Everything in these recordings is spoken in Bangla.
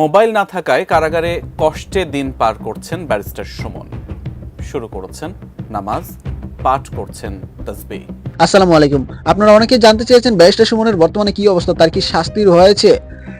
মোবাইল না থাকায় কারাগারে কষ্টে দিন পার করছেন ব্যারিস্টার সুমন। শুরু করেছেন নামাজ, পাঠ করছেন তসবি আসসালামু আলাইকুম। আপনারা অনেকে জানতে চেয়েছেন ব্যারিস্টার সুমনের বর্তমানে কি অবস্থা, তার কি শাস্তির হয়েছে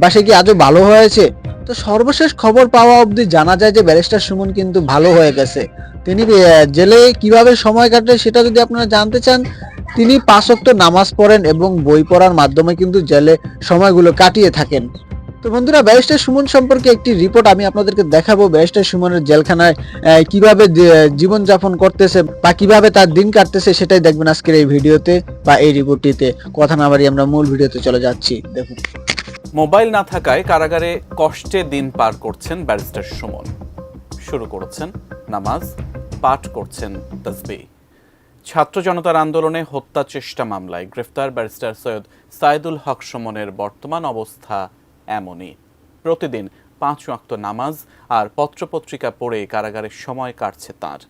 বা সে কি আজও ভালো হয়েছে? তো সর্বশেষ খবর পাওয়া অবধি জানা যায় যে ব্যারিস্টার সুমন কিন্তু ভালো হয়ে গেছে। তিনি জেলে কীভাবে সময় কাটে সেটা যদি আপনারা জানতে চান, তিনি পাঁচক্ত নামাজ পড়েন এবং বই পড়ার মাধ্যমে কিন্তু জেলে সময়গুলো কাটিয়ে থাকেন। তো বন্ধুরা, ব্যারিস্টার সুমন সম্পর্কে একটি রিপোর্ট আমি আপনাদেরকে দেখাবো। ব্যারিস্টার সুমনের জেলখানায় কীভাবে জীবনযাপন করতেছে বা কীভাবে তার দিন কাটতেছে সেটাই দেখবেন আজকের এই ভিডিওতে বা এই রিপোর্টটিতে কথা না বাড়ি আমরা মূল ভিডিওতে চলে যাচ্ছি। দেখুন। মোবাইল না থাকায় কারাগারে কষ্টে দিন পার করছেন ব্যারিস্টার সুমন। শুরু করেছেন নামাজ, পাঠ করছেন তসবি ছাত্র জনতার আন্দোলনে হত্যা চেষ্টা মামলায় গ্রেফতার ব্যারিস্টার সৈয়দ সাইদুল হক সুমনের বর্তমান অবস্থা এমনই। প্রতিদিন পাঁচ ওয়াক্ত নামাজ আর পত্রপত্রিকা পড়ে কারাগারে সময় কাটছে তার।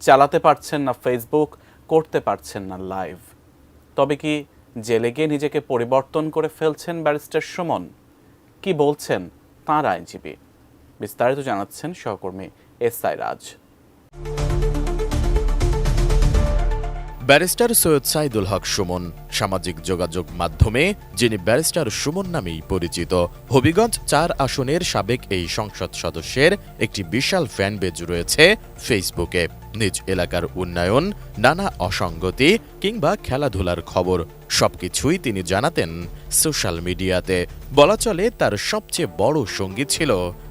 চালাতে পারছেন না ফেসবুক করতে পারছেন না লাইভ তবে কি জেলে গিয়ে নিজেকে পরিবর্তন করে ফেলছেন ব্যারিস্টার সুমন? কি বলছেন তাঁর আইনজীবী? বিস্তারিত জানাচ্ছেন সহকর্মী S I Raj. Barrister Syed Saidul Haque Sumon সামাজিক যোগাযোগ মাধ্যমে, যিনি ব্যারিস্টার সুমন নামেই পরিচিত। হবিগঞ্জ চার আসনের সাবেক এই সংসদ সদস্যের একটি বিশাল ফ্যানবেজ রয়েছে ফেসবুকে। নিজ এলাকার উন্নয়ন, নানা অসঙ্গতি কিংবা খেলাধুলার খবর, সবকিছুই তিনি জানাতেন সোশ্যাল মিডিয়াতে। বলা চলে তার সবচেয়ে বড় সঙ্গী ছিল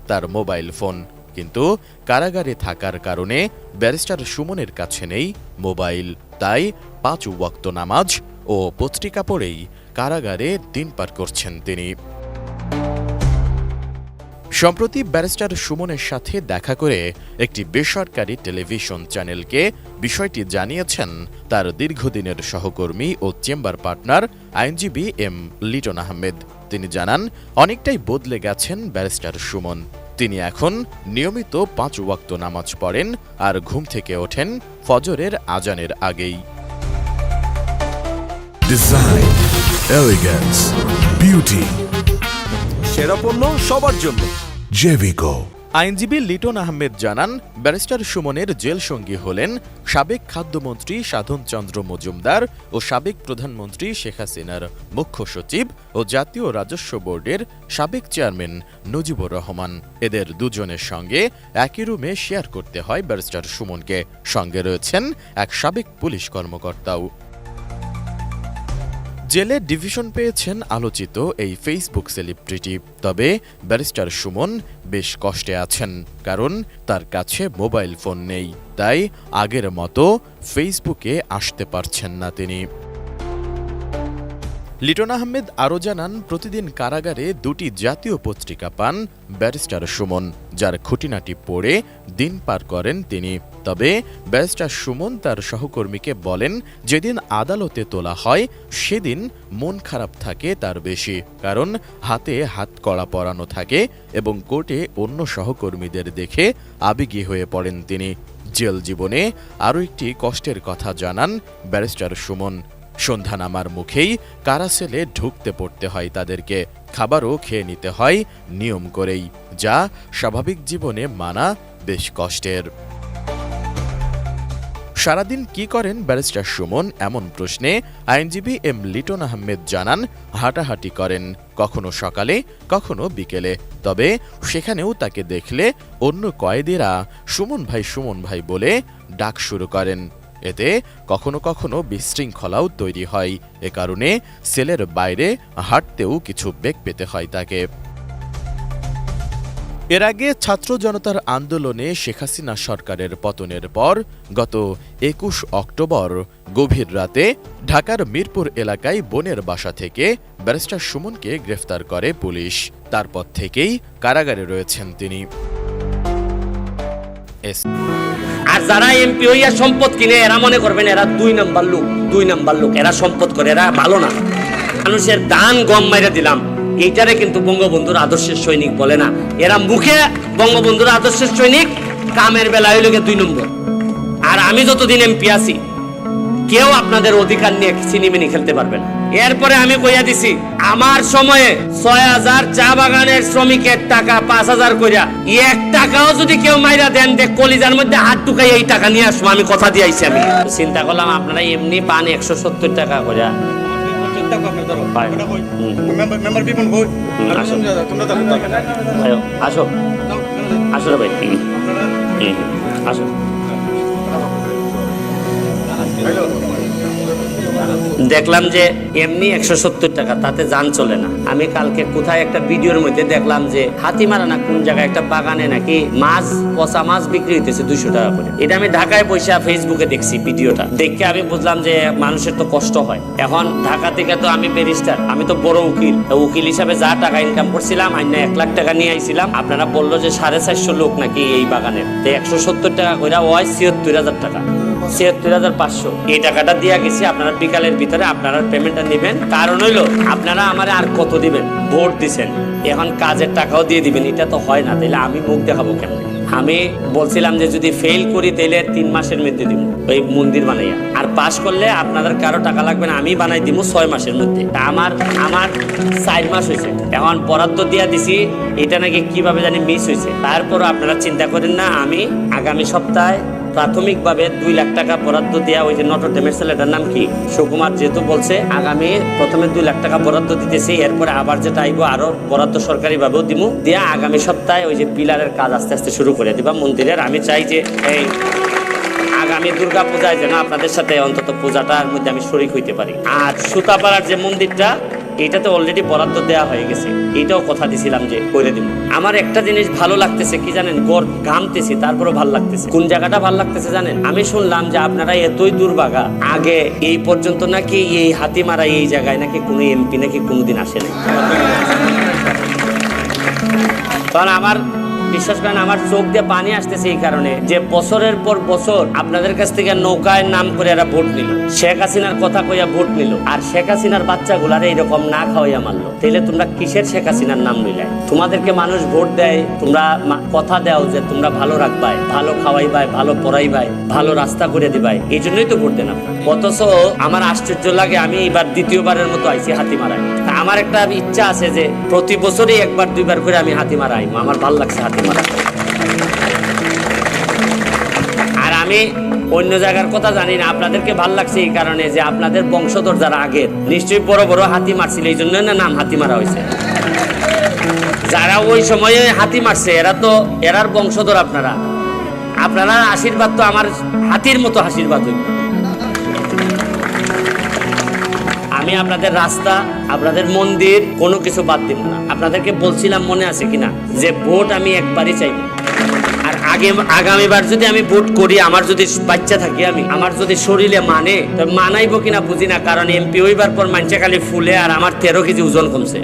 তার মোবাইল ফোন। কিন্তু কারাগারে থাকার কারণে ব্যারিস্টার সুমনের কাছে নেই মোবাইল। তাই পাঁচ ওয়াক্ত নামাজ ও পত্রিকা পড়েই কারাগারে দিন পার করছেন তিনি। সম্প্রতি ব্যারিস্টার সুমনের সাথে দেখা করে একটি বেসরকারি টেলিভিশন চ্যানেলকে বিষয়টি জানিয়েছেন তার দীর্ঘদিনের সহকর্মী ও চেম্বার পার্টনার আইনজীবী এম লিটন আহমেদ। তিনি জানান, অনেকটাই বদলে গেছেন ব্যারিস্টার সুমন। তিনি এখন নিয়মিত পাঁচ ওয়াক্ত নামাজ পড়েন আর ঘুম থেকে ওঠেন ফজরের আজানের আগেই। Design, elegance, beauty, সেরা পণ্য সবার জন্য। Jevico. আইনজীবী লিটন আহমেদ জানান ব্যারিস্টার সুমনের জেল সঙ্গী হলেন সাবেক খাদ্যমন্ত্রী সাধন চন্দ্র মজুমদার ও সাবেক প্রধানমন্ত্রী শেখ হাসিনার মুখ্য সচিব ও জাতীয় রাজস্ব বোর্ডের সাবেক চেয়ারম্যান নজিবুর রহমান। এদের দুজনের সঙ্গে একই রুমে শেয়ার করতে হয় ব্যারিস্টার সুমনকে। সঙ্গে রয়েছেন এক সাবেক পুলিশ কর্মকর্তাও। জেলে ডিভিশন পেয়েছেন আলোচিত এই ফেসবুক সেলিব্রিটি। তবে ব্যারিস্টার সুমন বেশ কষ্টে আছেন, কারণ তার কাছে মোবাইল ফোন নেই। তাই আগের মতো ফেসবুকে আসতে পারছেন না তিনি। লিটন আহমেদ আরও জানান, প্রতিদিন কারাগারে দুটি জাতীয় পত্রিকা পান ব্যারিস্টার সুমন, যার খুঁটিনাটি পড়ে দিন পার করেন তিনি। তবে ব্যারিস্টার সুমন তার সহকর্মীকে বলেন, যেদিন আদালতে তোলা হয়, সেদিন মন খারাপ থাকে তার বেশি, কারণ হাতে হাত কড়া পরানো থাকে এবং কোর্টে অন্য সহকর্মীদের দেখে আবেগী হয়ে পড়েন তিনি। জেল জীবনে আরও একটি কষ্টের কথা জানান ব্যারিস্টার সুমন। সন্ধ্যা নামার মুখেই কারাসেলে ঢুকতে পড়তে হয় তাদেরকে, খাবারও খেয়ে নিতে হয় নিয়ম করেই, যা স্বাভাবিক জীবনে মানা বেশ কষ্টের। সারাদিন কি করেন ব্যারিস্টার সুমন? এমন প্রশ্নে আইনজীবী এম লিটন আহমেদ জানান, হাঁটাহাঁটি করেন কখনো সকালে, কখনো বিকেলে। তবে সেখানেও তাকে দেখলে অন্য কয়েদিরা সুমন ভাই সুমন ভাই বলে ডাক শুরু করেন। এতে কখনো কখনো বিশৃঙ্খলাও তৈরি হয়। এ কারণে সেলের বাইরে হাঁটতেও কিছু বেগ পেতে হয় তাকে। এর আগে ছাত্র জনতার আন্দোলনে শেখ হাসিনা সরকারের পতনের পর গত একুশ অক্টোবর গভীর রাতে ঢাকার মিরপুর এলাকায় বোনের বাসা থেকে ব্যারিস্টার সুমনকে গ্রেফতার করে পুলিশ। তারপর থেকেই কারাগারে রয়েছেন তিনি। আর যারা এমপি হইয়া সম্পদ কিনে, এরা মনে করবেন এরা দুই নাম্বার লোক, দুই নাম্বার লোক। এরা সম্পদ করে, এরা ভালো না। মানুষের দান গম মাইরা দিলাম। এইটারে কিন্তু বঙ্গবন্ধুর আদর্শের সৈনিক বলে না। এরা মুখে বঙ্গবন্ধুর আদর্শের সৈনিক, কামের বেলা হইল দুই নম্বর। আর আমি যতদিন এমপি আছি, কেউ আপনাদের অধিকার নিয়ে সিনেমিনি খেলতে পারবে না। এরপরে আমি কইয়া দিছি, আমার সময়ে ছয় হাজার চা বাগানের শ্রমিকের টাকা, পাঁচ হাজার কইরা, এক টাকাও যদি কেউ মাইরা দেন, দেখ কলিজার মধ্যে হাত টুকাই এই টাকা নিয়ে আসব, আমি কথা দিয়ে আইছি আমি। চিন্তা করলাম আপনারা এমনি পান একশো সত্তর টাকা করে পায়। হুম। হুম, আসো। আয়ো, আসো। আসো রে ভাই। আসো। দেখলাম যে এমনি একশো সত্তর টাকা, তাতে যান চলে না। আমি কালকে কোথায় একটা ভিডিওর মধ্যে দেখলাম যে হাতিমারা না কোন জায়গায় একটা বাগানে নাকি মাছ, পচা মাছ বিক্রি হইতেছে দুইশো টাকা করে। এটা আমি ঢাকায় পয়সা ফেসবুকে দেখছি ভিডিওটা। দেখে আমি বুঝলাম যে মানুষের তো কষ্ট হয়। এখন ঢাকা থেকে তো আমি ব্যারিস্টার আমি তো বড় উকিল। উকিল হিসাবে যা টাকা ইনকাম করছিলাম, আইনা এক লাখ টাকা নিয়ে আইছিলাম। আপনারা বলল যে সাড়ে চারশো লোক নাকি এই বাগানের। তো একশো সত্তর টাকা করে হয় ছিয়াত্তর হাজার টাকা। ছিয়াত্তর হাজার পাঁচশো। এই টাকাটা দিয়া গেছি আপনারা বিকালের ভিতরে আপনারা পেমেন্টটা নেবেন। কারণ হইল, আপনারা আমার আর কত দিবেন? ভোট দিছেন। এখন কাজের টাকাও দিয়ে দিবেন। এটা তো হয় না। তাইলে আমি মুখ দেখাবো কেন আমি বলছিলাম যে যদি ফেল করি, তাইলে তিন মাসের মধ্যে দিব ওই মন্দির বানাইয়া। আর পাস করলে আপনাদের কারও টাকা লাগবে না। আমি বানাই দিব ছয় মাসের মধ্যে। তা আমার আমার চার মাস হয়েছে এখন বরাদ্দ দিয়া দিছি। এটা নাকি কীভাবে জানি মিস হয়েছে তারপর আপনারা চিন্তা করেন না। আমি আগামী সপ্তাহে প্রাথমিকভাবে দুই লাখ টাকা বরাদ্দ দেওয়া ওই যে নটর ডেমের ছেলেটার নাম কি? সুকুমার যেহেতু বলছে, আগামী প্রথমে দুই লাখ টাকা বরাদ্দ দিতেছি, এরপরে আবার যেটা আইব আরও বরাদ্দ সরকারিভাবেও দিব দিয়া আগামী সপ্তাহে ওই যে পিলারের কাজ আস্তে আস্তে শুরু করে দিবা মন্দিরের। আমি চাই যে এই আগামী দুর্গা পূজায় যেন আপনাদের সাথে অন্তত পূজাটার মধ্যে আমি শরিক হইতে পারি। আর সুতাপাড়ার যে মন্দিরটা এটাতে অলরেডি বরাদ্দ দেওয়া হয়ে গেছে। এটাও কথা দিছিলাম যে করে দিব। আমার একটা জিনিস ভালো লাগতেছে, কি জানেন? গড় ঘামতেছি তারপরে ভালো লাগতেছে। কোন জায়গাটা ভালো লাগতেছে জানেন? আমি শুনলাম যে আপনারা এতই দুর্বাগা আগে এই পর্যন্ত নাকি এই হাতি মারা এই জায়গায় নাকি কোনো এমপি নাকি কোনোদিন আসে নাই। কারণ আমার বিশ্বাস করেন, আমার চোখ দিয়ে পানি আসতেছে এই কারণে যে বছরের পর বছর আপনাদের কাছ থেকে নৌকায় নাম করে এরা ভোট নিল। শেখ হাসিনার কথা কইয়া ভোট নিল। আর শেখ হাসিনার বাচ্চাগুলারে এইরকম না খাওয়াইয়া মারলো। তাহলে তোমরা কিসের শেখ হাসিনার নাম নিলে? তোমাদেরকে মানুষ ভোট দেয়, তোমরা কথা দাও যে তোমরা ভালো রাখবাই, ভালো খাওয়াইবাই, ভালো পড়াইবাই, ভালো রাস্তা করে দিবাই। এই জন্যই তো ভোট দেন আপনারা। অথচ আমার আশ্চর্য লাগে, আমি এবার দ্বিতীয়বারের মতো আইছি হাতিমারায়। আমার একটা ইচ্ছা আছে যে প্রতি বছরই একবার, দুইবার করে আমি হাতিমারা আইম আমার ভালো লাগছে হাতি মারা। আর আমি অন্য জায়গার কথা জানি না, আপনাদেরকে ভালো লাগছে এই কারণে যে আপনাদের বংশধর যারা আগের নিশ্চয়ই বড় বড় হাতি মারছিল, এই জন্য না নাম হাতি মারা হয়েছে। যারা ওই সময়ে হাতি মারছে, এরা তো, এরার বংশধর আপনারা। আপনারা আশীর্বাদ তো আমার হাতির মতো আশীর্বাদ হইব আমি আপনাদের রাস্তা, আপনাদের মন্দির, কোনো কিছু বাদ দিব না। আপনাদেরকে বলছিলাম মনে আছে কিনা? যে ভোট আমি একবারই আর আগে আগামীবার যদি আমি ভোট করি, আমার যদি বাচ্চা থাকি আমি, আমার যদি শরীরে মানে তো মানাইবো কিনা বুঝি না, কারণ এমপি হইবার পর মানুষে খালি ফুলে আর আমার তেরো কেজি ওজন কমছে।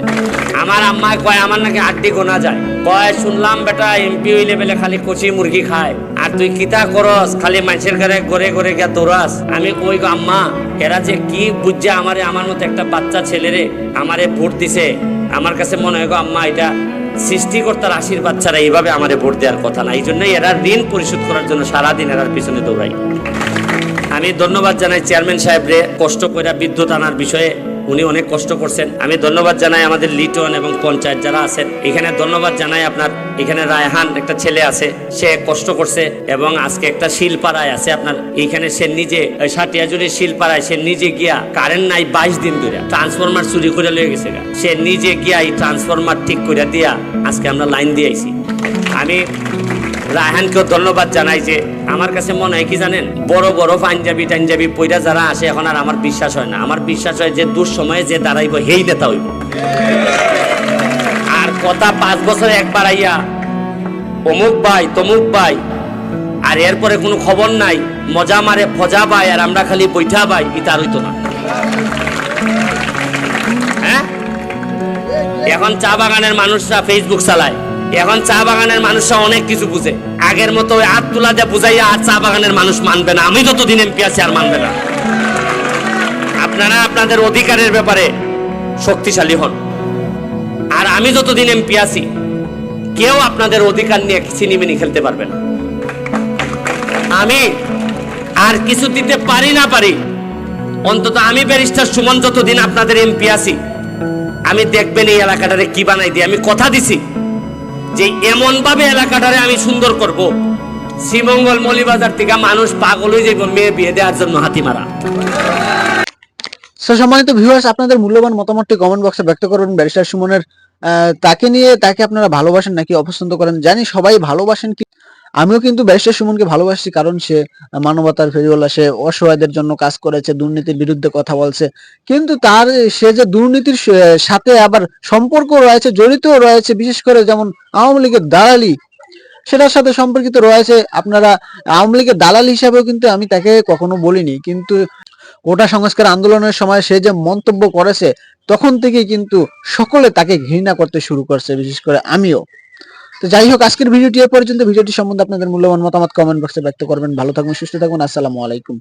আমার আম্মা কয়, আমার নাকি আড্ডি গোনা যায়। কয়, শুনলাম বেটা, এমপি হইলে বেলে খালি কচি মুরগি খায়। আর তুই কিতা করস, খালি মানুষের ঘরে ঘরে ঘরে গিয়া দৌড়াস। আমি কই গো আম্মা, এরা যে কি বুঝছে আমারে, আমার মতো একটা বাচ্চা ছেলেরে আমারে ভোট দিছে। আমার কাছে মনে হয় গো আম্মা, এটা সৃষ্টিকর্তার আশীর্বাদ ছাড়া এইভাবে আমাদের ভোট দেওয়ার কথা না। এই জন্যই এরা ঋণ পরিশোধ করার জন্য সারাদিন এরার পিছনে দৌড়াই আমি ধন্যবাদ জানাই চেয়ারম্যান সাহেবরে কষ্ট করে বিদ্যুৎ আনার বিষয়ে। উনি অনেক কষ্ট করছেন। আমি ধন্যবাদ জানাই আমাদের লিটন এবং পঞ্চায়েত যারা আছেন। এখানে ধন্যবাদ জানাই আপনার, এখানে রায়হান একটা ছেলে আছে, সে কষ্ট করছে এবং আজকে একটা শিলপাড়ায় আছে আপনার। এখানে সে নিজে ওই সাটিয়াজুড়ির শিলপাড়ায় সে নিজে গিয়া কারেন্ট নাই বাইশ দিন ধরে। ট্রান্সফরমার চুরি করে লয়ে গেছে সে নিজে গিয়া এই ট্রান্সফরমার ঠিক করে দিয়া আজকে আমরা লাইন দিয়েছি। আমি রায়হানকেও ধন্যবাদ জানাই যে আমার কাছে মনে হয় কি জানেন? বড় বড় পাঞ্জাবি টাঞ্জাবি পইরা যারা আসে এখন আর আমার বিশ্বাস হয় না। আমার বিশ্বাস হয় যে দুঃসময়ে যে দাঁড়াইব হেই নেতা হইব। আর কথা পাঁচ বছরে একবার আইয়া, অমুক ভাই, তমুক ভাই, আর এরপরে কোনো খবর নাই, মজা মারে ফজা পাই আর আমরা খালি বৈঠা এটা আর হইতো না। হ্যাঁ? এখন চা বাগানের মানুষরা ফেসবুক চালায়। এখন চা বাগানের মানুষরা অনেক কিছু বুঝে। আগের মতো ওই হাত তোলা দিয়ে বুঝাইয়া আর চা বাগানের মানুষ মানবে না। আমি যতদিন এমপি আছি আর মানবে না। আপনারা আপনাদের অধিকারের ব্যাপারে শক্তিশালী হন। আর আমি যতদিন এমপি আছি, কেউ আপনাদের অধিকার নিয়ে সিনিমিনি খেলতে পারবে না। আমি আর কিছু দিতে পারি না পারি, অন্তত আমি ব্যারিস্টার সুমন যতদিন আপনাদের এমপি আছি, আমি দেখবেন এই এলাকাটারে কি বানাই দিই আমি কথা দিছি। যে এমন ভাবে এলাকাটারে আমি সুন্দর করব। শ্রীমঙ্গল মলিবাজার থেকে মানুষ পাগল হয়ে যাইব, মেয়ে বিয়ে দেওয়ার জন্য হাতিমারা মারা। সম্মানিত ভিউয়ার্স আপনাদের মূল্যবান মতামতটি কমেন্ট বক্সে ব্যক্ত করবেন। ব্যারিস্টার সুমনের তাকে নিয়ে তাকে আপনারা ভালোবাসেন নাকি অপছন্দ করেন, জানি সবাই ভালোবাসেন কি আমিও কিন্তু ব্যারিস্টার সুমনকে ভালোবাসি কারণ সে মানবতার ফেরিওয়ালা সে অসহায়দের জন্য কাজ করেছে, দুর্নীতির বিরুদ্ধে কথা বলছে। কিন্তু তার, সে যে দুর্নীতির সাথে আবার সম্পর্ক রয়েছে জড়িত রয়েছে, বিশেষ করে যেমন আওয়ামী লীগের দালালি, সেটার সাথে সম্পর্কিত রয়েছে। আপনারা, আওয়ামী লীগের দালাল হিসাবেও কিন্তু আমি তাকে কখনো বলিনি। কিন্তু কোটা সংস্কার আন্দোলনের সময় সে যে মন্তব্য করেছে, তখন থেকেই কিন্তু সকলে তাকে ঘৃণা করতে শুরু করছে, বিশেষ করে আমিও। তো যাই হোক, আজকের ভিডিওটি এ পর্যন্ত। ভিডিওটি সম্বন্ধে আপনাদের মূল্যবান মতামত কমেন্ট বক্সে ব্যক্ত করবেন। ভালো থাকবেন, সুস্থ থাকবেন। আসসালামু আলাইকুম।